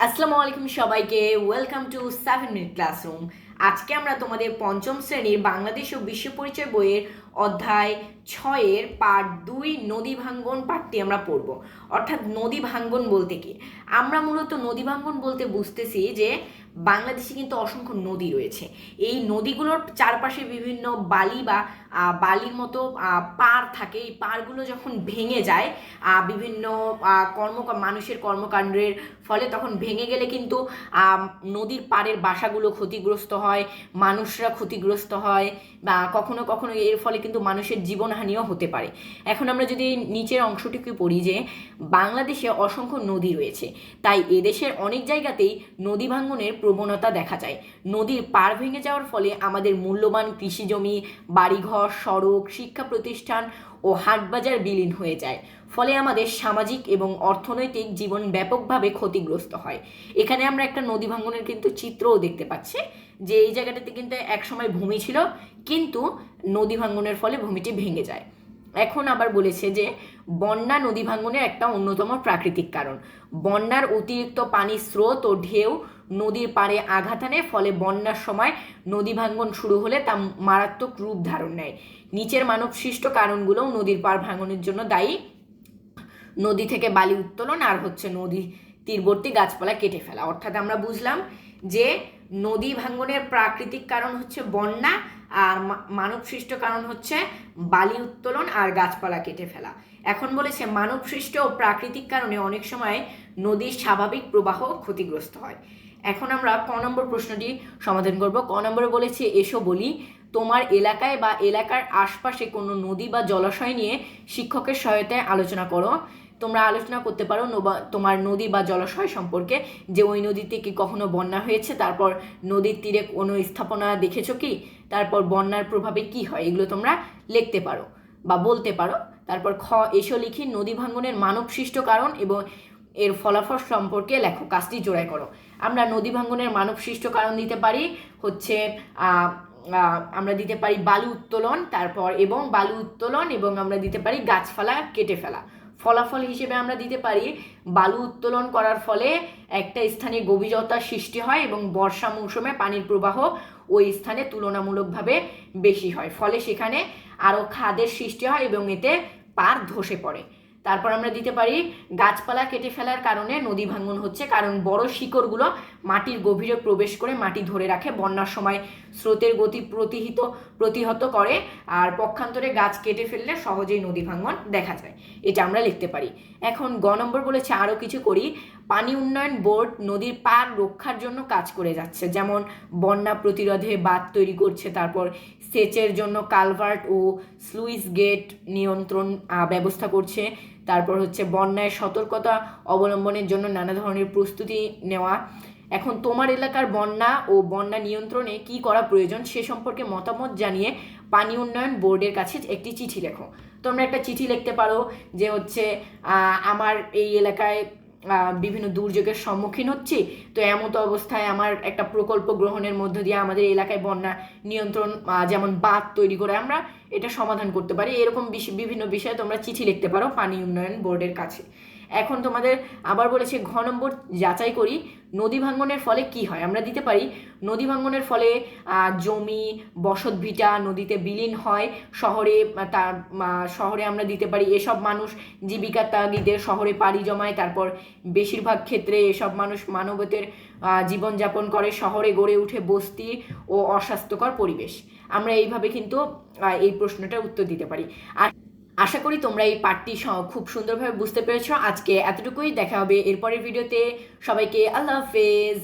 আসসালামু আলাইকুম সবাইকে welcome to seven minute classroom আজকে আমরা তোমাদের পঞ্চম শ্রেণির বাংলাদেশ ও বিশ্ব পরিচয় বইয়ের অধ্যায় ছয়ের পার্ট দুই, নদী ভাঙ্গন পাঠটি আমরা পড়ব। অর্থাৎ নদী ভাঙ্গন বলতে কি? আমরা মূলত নদী ভাঙ্গন বলতে বুঝতেছি যে বাংলাদেশে কিন্তু অসংখ্য নদী রয়েছে। এই নদীগুলোর চারপাশে বিভিন্ন বালি বা বালির মতো পাড় থাকে। এই পাড়গুলো যখন ভেঙে যায় বিভিন্ন কর্ম, মানুষের কর্মকাণ্ডের ফলে তখন ভেঙে গেলে কিন্তু নদীর পাড়ের বাসাগুলো ক্ষতিগ্রস্ত হয়। মানুষরা ক্ষতিগ্রস্ত হয় বা কখনো কখনো এর ফলে কিন্তু মানুষের জীবনহানিও হতে পারে। এখন আমরা যদি নিচের অংশটুকু পড়ি যে, বাংলাদেশে অসংখ্য নদী রয়েছে। তাই এদেশের অনেক জায়গাতেই নদী ভাঙ্গনের প্রবণতা দেখা যায়। নদীর পার ভেঙে যাওয়ার ফলে আমাদের মূল্যবান কৃষিজমি বাড়িঘর, সড়ক, শিক্ষা প্রতিষ্ঠান ও হাটবাজার বিলীন হয়ে যায়। ফলে আমাদের সামাজিক এবং অর্থনৈতিক জীবন ব্যাপকভাবে ক্ষতিগ্রস্ত হয়। এখানে আমরা একটা নদী ভাঙ্গনের কিন্তু চিত্রও দেখতে পাচ্ছি। যে এই জায়গাটাতে কিন্তু একসময় ভূমি ছিল, কিন্তু নদী ভাঙ্গনের ফলে ভূমিটি ভেঙে যায়। এখন আবার বলেছে যে, বন্যা নদী ভাঙ্গনের একটা অন্যতম প্রাকৃতিক কারণ। বন্যার অতিরিক্ত পানির স্রোত ও ঢেউ নদীর পাড়ে আঘাত আনে, ফলে বন্যার সময় নদী ভাঙ্গন শুরু হলে তা মারাত্মক রূপ ধারণ নেয়। নিচের মানবসৃষ্ট কারণগুলোও নদীর পাড় ভাঙনের জন্য দায়ী। নদী থেকে বালি উত্তোলন আর হচ্ছে নদী তীরবর্তী গাছপালা কেটে ফেলা। অর্থাৎ আমরা বুঝলাম যে নদী ভাঙ্গনের প্রাকৃতিক কারণ হচ্ছে বন্যা, আর মানবসৃষ্ট কারণ হচ্ছে বালি উত্তোলন আর গাছপালা কেটে ফেলা। এখন বলেছে মানবসৃষ্ট ও প্রাকৃতিক কারণে অনেক সময় নদীর স্বাভাবিক প্রবাহ ক্ষতিগ্রস্ত হয়। এখন আমরা ক নম্বর প্রশ্নটি সমাধান করব। ক নম্বরে বলেছে, এসো বলি, তোমার এলাকায় বা এলাকার আশপাশে কোনো নদী বা জলাশয় নিয়ে শিক্ষকের সহায়তায় আলোচনা করো। তোমরা আলোচনা করতে পারো তোমার নদী বা জলাশয় সম্পর্কে, যে ওই নদীতে কি কখনো বন্যা হয়েছে? তারপর নদীর তীরে কোনো স্থাপনা দেখেছ কি? তারপর বন্যার প্রভাবে কি হয়? এগুলো তোমরা লিখতে পারো বা বলতে পারো। তারপর খ, এসো লিখি, নদী ভাঙ্গনের মানবসৃষ্ট কারণ এবং এর ফলাফল সম্পর্কে লেখো, কাজটি জোড়ায় করো। আমরা নদী ভাঙ্গনের মানবসৃষ্ট কারণ দিতে পারি, হচ্ছে আমরা দিতে পারি বালু উত্তোলন, তারপর এবং বালু উত্তোলন এবং আমরা দিতে পারি গাছপালা কেটে ফেলা। ফলাফল হিসেবে আমরা দিতে পারি। বালু উত্তোলন করার ফলে একটা স্থানে গভীরতার সৃষ্টি হয় এবং বর্ষা মৌসুমে পানির প্রবাহ ওই স্থানে তুলনামূলকভাবে বেশি হয়। ফলে সেখানে আরও খাদের সৃষ্টি হয় এবং এতে পার ধসে পড়ে। তারপর আমরা দিতে পারি গাছপালা কেটে ফেলার কারণে নদী ভাঙন হচ্ছে, কারণ বড় শিকড়গুলো মাটির গভীরে প্রবেশ করে মাটি ধরে রাখে, বন্যার সময় স্রোতের গতি প্রতিহিত, প্রতিহত করে আর পক্ষান্তরে গাছ কেটে ফেললে সহজেই নদী ভাঙন দেখা যায়। এটা আমরা লিখতে পারি। এখন গ নম্বর বলেছে আরও কিছু করি। পানি উন্নয়ন বোর্ড নদীর পার রক্ষার জন্য কাজ করে যাচ্ছে, যেমন বন্যা প্রতিরোধে বাঁধ তৈরি করছে, তারপর সেচের জন্য কালভার্ট ও স্লুইস গেট নিয়ন্ত্রণ ব্যবস্থা করছে। তারপর হচ্ছে বন্যায় সতর্কতা অবলম্বনের জন্য নানা ধরনের প্রস্তুতি নেওয়া। এখন তোমার এলাকার বন্যা ও বন্যা নিয়ন্ত্রণে কি করা প্রয়োজন সে সম্পর্কে মতামত জানিয়ে পানি উন্নয়ন বোর্ডের কাছে একটি চিঠি লেখো। তোমরা একটা চিঠি লিখতে পারো যে হচ্ছে আমার এই এলাকায় বিভিন্ন দুর্যোগের সম্মুখীন হচ্ছি। তো এমত অবস্থায় আমার একটা প্রকল্প গ্রহণের মধ্য দিয়ে আমাদের এলাকায় বন্যা নিয়ন্ত্রণ যেমন বাঁধ তৈরি করে আমরা এটা সমাধান করতে পারি। এরকম বিভিন্ন বিষয়ে তোমরা চিঠি লিখতে পারো পানি উন্নয়ন বোর্ডের কাছে। এখন তোমাদের আবার বলেছে ঘ নম্বর যাচাই করি, নদী ভাঙ্গনের ফলে কি হয়? আমরা দিতে পারি, নদী ভাঙ্গনের ফলে জমি, বসত ভিটা নদীতে বিলীন হয়, শহরে তার শহরে আমরা দিতে পারি এসব মানুষ জীবিকার তাগিদে শহরে পাড়ি জমায়, তারপর বেশিরভাগ ক্ষেত্রে এসব মানুষ মানবতের জীবনযাপন করে, শহরে গড়ে উঠে বস্তি ও অস্বাস্থ্যকর পরিবেশ। আমরা এইভাবে কিন্তু এই প্রশ্নটার উত্তর দিতে পারি। আর আশা করি তোমরা এই পার্টটি খুব সুন্দরভাবে বুঝতে পেরেছ। আজকে এতটুকুই, দেখা হবে এরপরের ভিডিওতে। সবাইকে আল্লাহ হাফেজ।